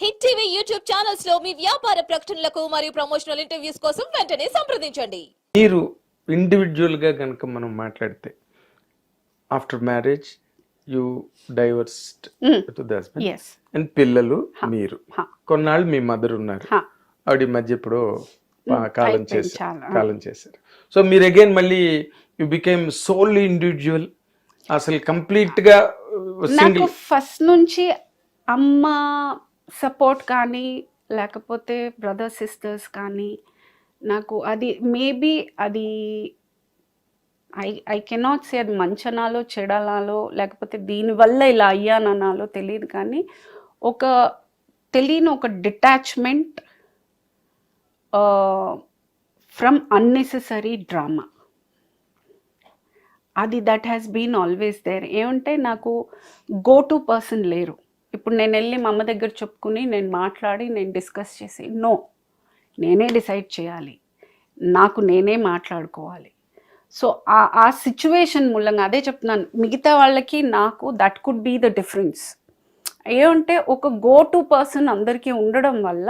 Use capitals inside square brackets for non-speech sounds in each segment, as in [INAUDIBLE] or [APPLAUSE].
Hit TV YouTube ఛానల్స్లో మీ వ్యాపార ప్రకటనలకు మరియు ప్రమోషనల్ ఇంటర్వ్యూస్ కోసం వెంటనే సంప్రదించండి. మీరు ఇండివిజువల్గా కనుక మనం మాట్లాడితే after marriage you divorced to the husband yes and పిల్లలు మీరు. కొన్నాళ్ళు మీ మదర్ ఉన్నారు. ఆవిడ ఈ మధ్య ఇప్పుడు పా- కాలం అయిపోయింది చేశారు. కాలం చేశారు. సో మీరు అగైన్ మళ్ళీ యు బికేమ్ సోల్లీ ఇండివిజువల్ అసలు కంప్లీట్గా సింగిల్ ఫస్ట్ నుంచి అమ్మ సపోర్ట్ కానీ లేకపోతే బ్రదర్ సిస్టర్స్ కానీ నాకు అది మేబీ అది ఐ ఐ కెనాట్ సే అది మంచనాలో చెడలాలో లేకపోతే దీనివల్ల ఇలా అయ్యాననాలో తెలియదు కానీ ఒక తెలియని ఒక డిటాచ్మెంట్ ఫ్రమ్ అన్నెసెసరీ డ్రామా. అది that has been always there. ఏమంటే నాకు గో టు పర్సన్ లేరు. ఇప్పుడు నేను వెళ్ళి మా అమ్మ దగ్గర చెప్పుకుని నేను మాట్లాడి నేను డిస్కస్ చేసి నో నేనే డిసైడ్ చేయాలి. నాకు నేనే మాట్లాడుకోవాలి. సో ఆ ఆ సిచ్యువేషన్ మూలంగా అదే చెప్తున్నాను. మిగతా వాళ్ళకి నాకు that could be the difference ఏమంటే ఒక గో టు పర్సన్ అందరికీ ఉండడం వల్ల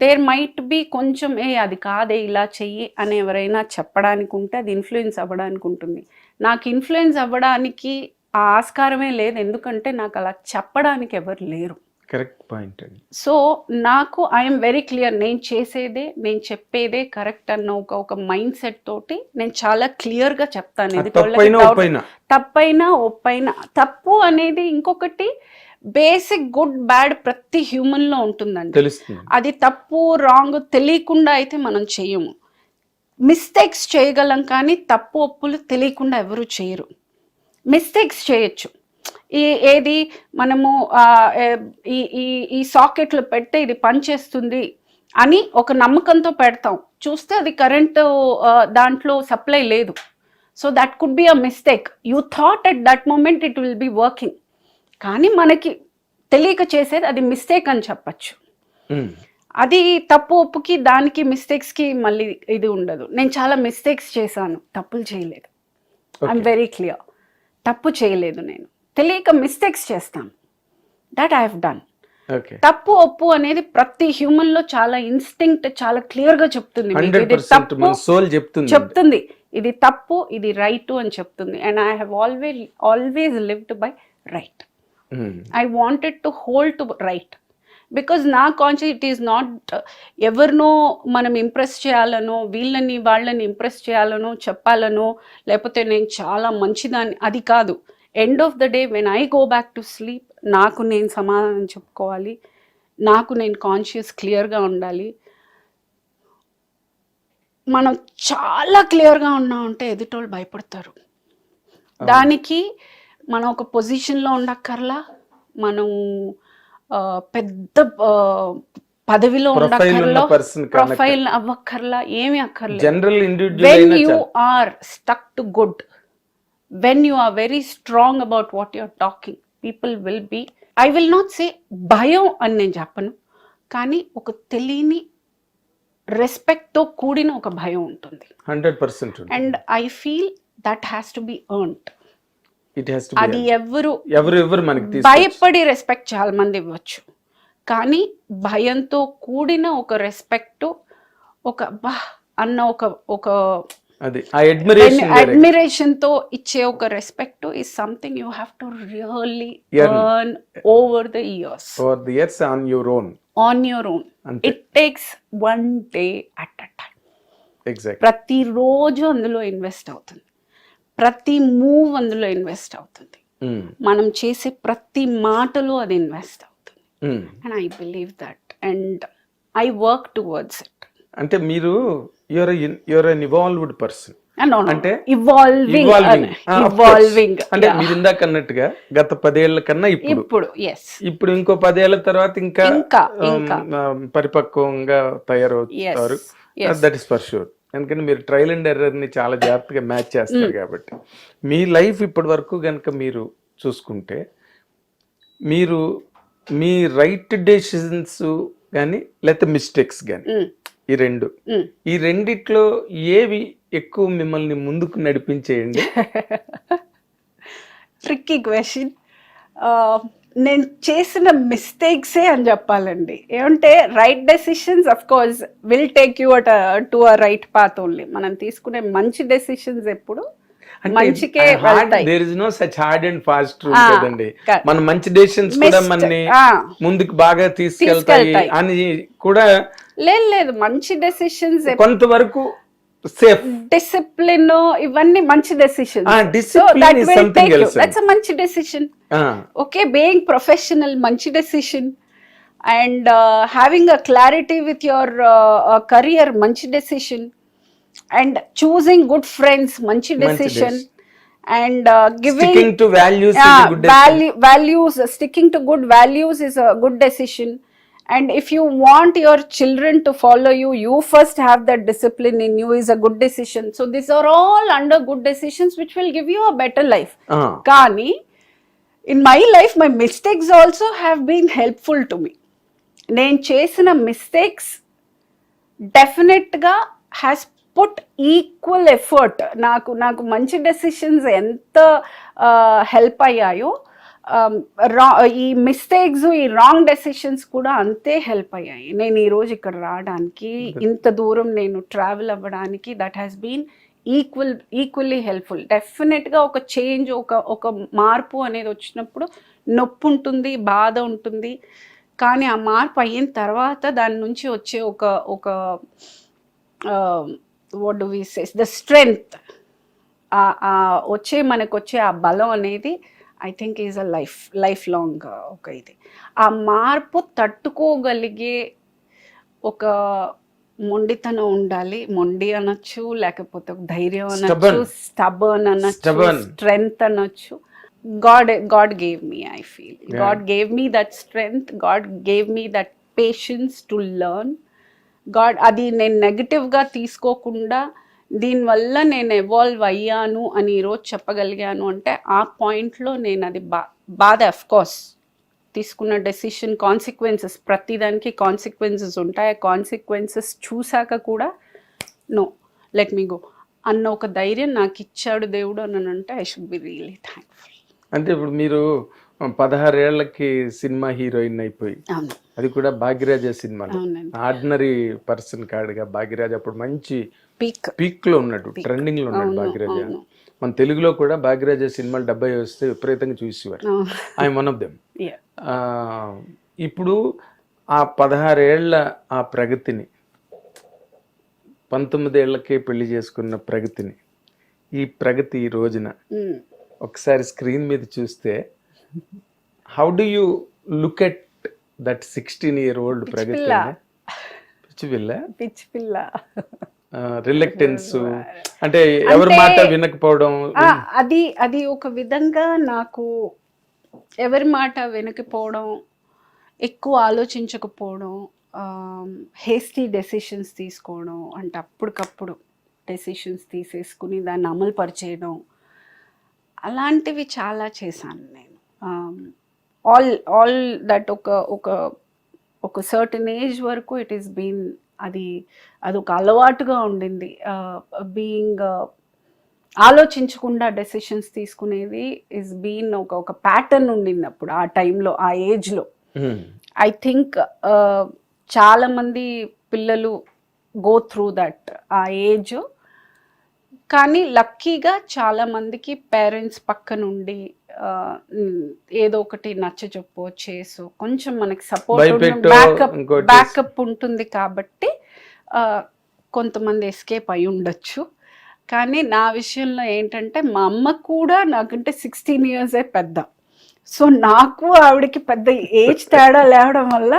దేర్ మైట్ బి కొంచెం ఏ అది కాదే ఇలా చెయ్యి అని ఎవరైనా చెప్పడానికి ఉంటే అది ఇన్ఫ్లుయెన్స్ అవ్వడానికి ఉంటుంది నాకు ఇన్ఫ్లుయెన్స్ అవ్వడానికి ఆ ఆస్కారమే లేదు. ఎందుకంటే నాకు అలా చెప్పడానికి ఎవరు లేరు. కరెక్ట్ పాయింట్ అండి. సో నాకు ఐఎమ్ వెరీ క్లియర్ నేను చేసేదే నేను చెప్పేదే కరెక్ట్ అన్న ఒక ఒక మైండ్ సెట్ తోటి నేను చాలా క్లియర్గా చెప్తాను. వాళ్ళకి తప్పైనా ఒప్పైనా? తప్పు అనేది ఇంకొకటి బేసిక్ గుడ్ బ్యాడ్ ప్రతి హ్యూమన్లో ఉంటుందండి. అది తప్పు రాంగ్ తెలియకుండా అయితే మనం చేయము. మిస్టేక్స్ చేయగలం కానీ తప్పు ఒప్పులు తెలియకుండా ఎవరు చేయరు. మిస్టేక్స్ చేయొచ్చు. ఈ ఏది మనము ఈ ఈ ఈ సాకెట్లు పెడితే ఇది పనిచేస్తుంది అని ఒక నమ్మకంతో పెడతాం. చూస్తే అది కరెంటు దాంట్లో సప్లై లేదు. So that could be a mistake you thought at that moment it will be working కానీ మనకి తెలియక చేసేది అది మిస్టేక్ అని చెప్పచ్చు. అది తప్పు ఒప్పుకి దానికి మిస్టేక్స్కి మళ్ళీ ఇది ఉండదు. నేను చాలా మిస్టేక్స్ చేశాను. తప్పులు చేయలేదు. ఐఎమ్ వెరీ క్లియర్ తప్పు చేయలేదు నేను. తెలియక మిస్టేక్స్ చేస్తాను దట్ ఐ డన్ తప్పు ఒప్పు అనేది ప్రతి హ్యూమన్లో చాలా ఇన్స్టింక్ట్ చాలా క్లియర్గా చెప్తుంది. సోల్ చెప్తుంది. చెప్తుంది. ఇది తప్పు ఇది రైట్ అని చెప్తుంది. And I have always always lived by right. I wanted to hold to right because నా కాన్షియస్ ఇట్ ఈస్ నాట్ ఎవరినో మనం ఇంప్రెస్ చేయాలనో వీళ్ళని వాళ్ళని ఇంప్రెస్ చేయాలనో చెప్పాలనో లేకపోతే నేను చాలా మంచిదాన్ని అది కాదు. End of the day when I go back to sleep నాకు నేను సమాధానం చెప్పుకోవాలి. నాకు నేను కాన్షియస్ క్లియర్గా ఉండాలి. మనం చాలా క్లియర్గా ఉన్నామంటే ఎదుటోళ్ళు భయపడతారు. దానికి మనం ఒక పొజిషన్లో ఉండక్కర్లా. మనం పెద్ద పదవిలో ఉండక్కర్లా. ప్రొఫైల్ అవ్వక్కర్లా ఏమీ అక్కర్లేదు general when you. Are stuck to good when you are very strong about what you're talking people will be I will not say భయం అని నేను చెప్పను కానీ ఒక తెలియని రెస్పెక్ట్తో కూడిన ఒక భయం ఉంటుంది hundred percent and I feel that has to be earned it has to అది ఎవరు ఎవరు ఎవరు మనకి భయపడి రెస్పెక్ట్ చాలా మంది ఇవ్వచ్చు. కానీ భయంతో కూడిన ఒక రెస్పెక్ట్ ఒక బా అన్న ఒక ఒక అది అడ్మిరేషన్తో ఇచ్చే ఒక respect is something you have to really. Earn over the years for the years on your own on your own it takes one day at a time ప్రతిరోజు అందులో ఇన్వెస్ట్ అవుతుంది. ప్రతి మూవ్ అందులో ఇన్వెస్ట్ అవుతుంది. మనం చేసే ప్రతి మాటలో అది ఇన్వెస్ట్ అవుతుంది. And I believe that and I work towards it అంటే మీరు your your an evolved person అంటే ఇవాల్వింగ్ ఇవాల్వింగ్ ఇవాల్వింగ్ అంటే మీరు ఇందాక అన్నట్టుగా గత పదేళ్ళ కన్నా ఇప్పుడు. ఇప్పుడు ఇప్పుడు ఇంకో పదేళ్ళ తర్వాత ఇంకా ఇంకా, um, um, పరిపక్వంగా తయారవుతారు. దట్ ఇస్ ఫర్ షూర్ ఎందుకంటే మీరు ట్రయల్ అండ్ ఎర్రర్ని చాలా జాగ్రత్తగా మ్యాచ్ చేస్తారు కాబట్టి. మీ లైఫ్ ఇప్పటి వరకు కనుక మీరు చూసుకుంటే మీరు మీ రైట్ డెసిషన్స్ కానీ లేకపోతే మిస్టేక్స్ కానీ ఈ రెండు. ఈ రెండిట్లో ఏవి ఎక్కువ మిమ్మల్ని ముందుకు నడిపించేయండి? [LAUGHS] ట్రిక్కీ క్వశ్చన్ నేను చేసిన మిస్టేక్సే అని చెప్పాలండి ఏమంటే right decisions of course will take you at to a right path only మనం తీసుకునే మంచి డెసిషన్స్ ఎప్పుడు మంచికే there is no such hard and fast rule కదండి. మన మంచి డెసిషన్స్ కూడా మనని. ముందుకు బాగా తీసుకెళ్తాయి. అని కూడా లేదు లేదు మంచి డెసిషన్స్ కొంతవరకు సేఫ్. డిసిప్లిన్ ఇవన్నీ మంచి else. దట్స్ మంచి డెసిషన్ ఓకే బీయింగ్ ప్రొఫెషనల్ మంచి decision and having a clarity with your career మంచి decision and choosing good friends మంచి decision and giving sticking to values good uh, sticking to good values is a good decision. And if you want your children to follow you you first have that discipline in you is a good decision so these are all under good decisions which will give you a better life కానీ in my life my mistakes also have been helpful to me నేను చేసిన mistakes డెఫినెట్గా has put equal effort నాకు నాకు మంచి decisions ఎంత help అయ్యాయో రా ఈ మిస్టేక్స్ ఈ రాంగ్ డెసిషన్స్ కూడా అంతే హెల్ప్ అయ్యాయి. నేను ఈరోజు ఇక్కడ రావడానికి ఇంత దూరం నేను ట్రావెల్ అవ్వడానికి that has been equal equally helpful డెఫినెట్గా ఒక చేంజ్ ఒక ఒక మార్పు అనేది వచ్చినప్పుడు నొప్పి ఉంటుంది బాధ ఉంటుంది. కానీ ఆ మార్పు అయిన తర్వాత దాని నుంచి వచ్చే ఒక ఒక what do we says the strength వచ్చే మనకు వచ్చే ఆ బలం అనేది I think is a life life long ఒక ఇది. ఆ మార్పు తట్టుకోగలిగే ఒక మొండితనం ఉండాలి. మొండి అనొచ్చు లేకపోతే ఒక ధైర్యం అనొచ్చు Stubborn. స్టబర్న్ అనొచ్చు. స్ట్రెంగ్త్ అనొచ్చు. God God gave me I feel God gave me that strength God gave me that patience to learn God అది నేను నెగటివ్గా తీసుకోకుండా దీనివల్ల నేను ఎవాల్వ్ అయ్యాను అని ఈరోజు చెప్పగలిగాను అంటే ఆ పాయింట్లో నేను అది బా బాధ అఫ్కోర్స్ తీసుకున్న డెసిషన్ కాన్సిక్వెన్సెస్ ప్రతిదానికి కాన్సిక్వెన్సెస్ ఉంటాయి. ఆ కాన్సిక్వెన్సెస్ చూశాక కూడా నో లెట్ మీ గో అన్న ఒక ధైర్యం నాకు ఇచ్చాడు దేవుడు అని అంటే I should be really thankful అంటే ఇప్పుడు మీరు పదహారేళ్ళకి సినిమా హీరోయిన్ అయిపోయి. అది కూడా భాగ్యరాజ సినిమాలో. అవునండి. ఆర్డినరీ పర్సన్ కాడుగా భాగ్యరాజ్ అప్పుడు మంచి పీక్. పీక్లో ఉన్నాడు ట్రెండింగ్లో ఉన్నాడు భాగ్యరాజ. మన తెలుగులో కూడా భాగ్యరాజ సినిమాలు డెబ్బై వస్తే విపరీతంగా చూసేవారు. ఐ వన్ ఆఫ్ దెమ్ ఇప్పుడు ఆ పదహారేళ్ళ ఆ ప్రగతిని పంతొమ్మిదేళ్ళకే పెళ్ళి చేసుకున్న ప్రగతిని ఈ ప్రగతి ఈ రోజున ఒకసారి స్క్రీన్ మీద చూస్తే how do you look at that sixteen year old Pragati. పిచ్చి పిల్ల పిచ్చి పిల్ల రిలక్టెన్స్ అంటే ఎవరి మాట వినకపోవడం. అది అది ఒక విధంగా నాకు ఎవరి మాట వెనకపోవడం ఎక్కువ ఆలోచించకపోవడం హేస్టీ డెసిషన్స్ తీసుకోవడం అంటే అప్పటికప్పుడు డెసిషన్స్ తీసేసుకుని దాన్ని అమలు పరిచేయడం అలాంటివి చాలా చేశాను నేను. ఆల్ ఆల్ దట్ ఒక ఒక ఒక సర్టన్ ఏజ్ వరకు ఇట్ ఈస్ బీన్ అది అది ఒక అలవాటుగా ఉండింది. బీయింగ్ ఆలోచించకుండా డెసిషన్స్ తీసుకునేది ఇస్ బీన్ ఒక ఒక ప్యాటర్న్ ఉండింది అప్పుడు ఆ టైంలో ఆ ఏజ్లో. ఐ థింక్ చాలా మంది పిల్లలు గో త్రూ దట్ ఆ ఏజ్ కానీ లక్కీగా చాలా మందికి పేరెంట్స్ పక్క నుండి ఆ, ఉమ్, ఏదో ఒకటి నచ్చ చెప్పు చేసు కొంచెం మనకి సపోర్ట్ బ్యాకప్ ఉంటుంది కాబట్టి కొంతమంది ఎస్కేప్ అయి ఉండొచ్చు. కానీ నా విషయంలో ఏంటంటే మా అమ్మ కూడా నాకంటే సిక్స్టీన్ ఇయర్సే పెద్ద. సో నాకు ఆవిడకి పెద్ద ఏజ్ తేడా లేవడం వల్ల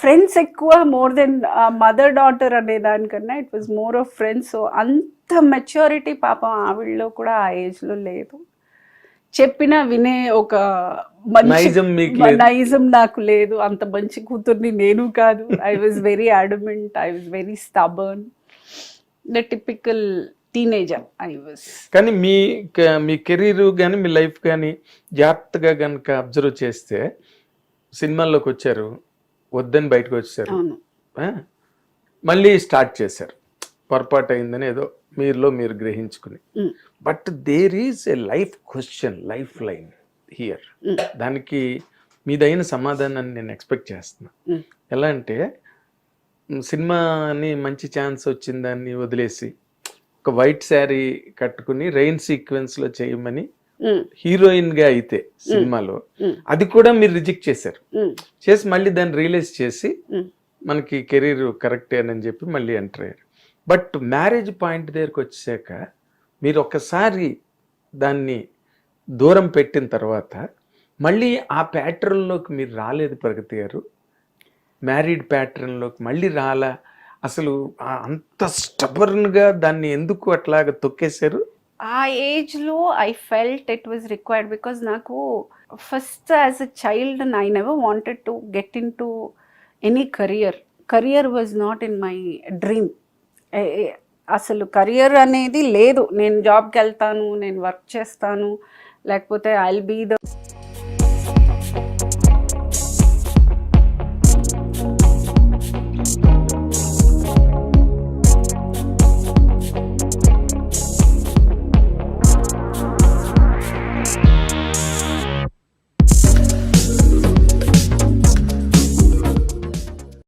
ఫ్రెండ్స్ ఎక్కువ మోర్ దెన్ మదర్ డాటర్ అనే దానికన్నా it was more of friends so అంత మెచ్యూరిటీ పాపం ఆవిడలో కూడా ఆ ఏజ్లో లేదు. చెప్పినా వినే ఒక నైజం నాకు లేదు. అంత మంచి కూతుర్ని నేను కాదు. I was very adamant I was very stubborn the typical teenager I was కానీ మీ మీ కెరీర్ కానీ మీ లైఫ్ కానీ జాగ్రత్తగా కనుక అబ్జర్వ్ చేస్తే సినిమాల్లోకి వచ్చారు వద్దని బయటకు వచ్చారు? మళ్ళీ స్టార్ట్ చేశారు పొరపాటు అయిందని ఏదో మీరులో మీరు గ్రహించుకుని. But there is a life question lifeline here. దానికి మీదైన సమాధానాన్ని నేను ఎక్స్పెక్ట్ చేస్తున్నా. ఎలా అంటే సినిమాని మంచి ఛాన్స్ వచ్చిందాన్ని వదిలేసి ఒక వైట్ శారీ కట్టుకుని రెయిన్ సీక్వెన్స్లో చేయమని ఉమ్, హీరోయిన్గా అయితే సినిమాలో. అది కూడా మీరు రిజెక్ట్ చేశారు. చేసి మళ్ళీ దాన్ని రియలైజ్ చేసి మనకి కెరీర్ కరెక్టే అని చెప్పి మళ్ళీ ఎంటర్ అయ్యారు. బట్ మ్యారేజ్ పాయింట్ దగ్గరికి వచ్చాక మీరు ఒక్కసారి దాన్ని దూరం పెట్టిన తర్వాత మళ్ళీ ఆ ప్యాటర్న్లోకి మీరు రాలేదు ప్రగతి గారు. మ్యారీడ్ ప్యాటర్న్లోకి మళ్ళీ రాలా. అసలు అంత స్టబర్న్గా దాన్ని ఎందుకు అట్లాగా తొక్కేశారు? ఆ ఏజ్లో I felt it was required because నాకు first as a child I never wanted to get into any career. Career was not in my dream. అసలు కరియర్ అనేది లేదు. నేను జాబ్కి వెళ్తాను నేను వర్క్ చేస్తాను లేకపోతే ఐ బీ ద